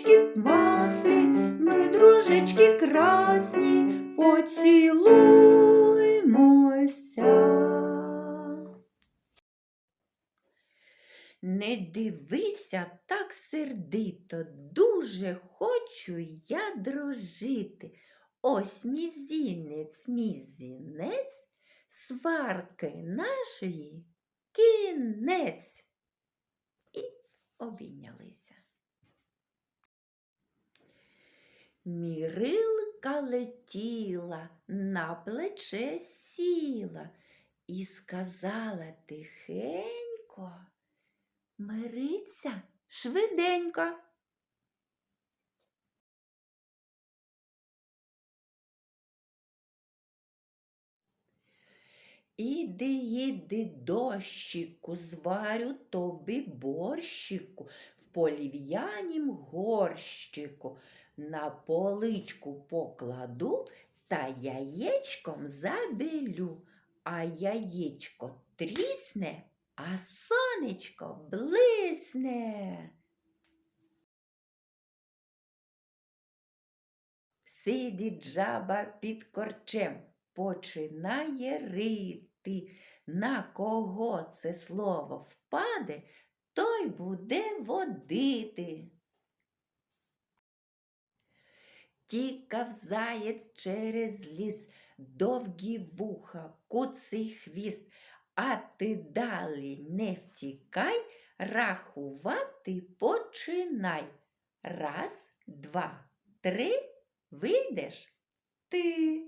рушнички маслі, ми дружечки красні, поцілуймося. Не дивися так сердито, дуже хочу я дружити. Ось мізінець, мізінець, сварки нашої кінець. І обійнялися. Мірилка летіла, на плече сіла і сказала тихенько, мириться швиденько. Іди, іди, дощику, зварю тобі борщику в полів'янім горщику. На поличку покладу та яєчком забілю, а яєчко трісне, а сонечко блисне. Сидить жаба під корчем, починає рити. На кого це слово впаде, той буде водити. Тікав заєць через ліс, довгі вуха, куций хвіст, а ти далі не втікай, рахувати починай. Раз, два, три, вийдеш ти.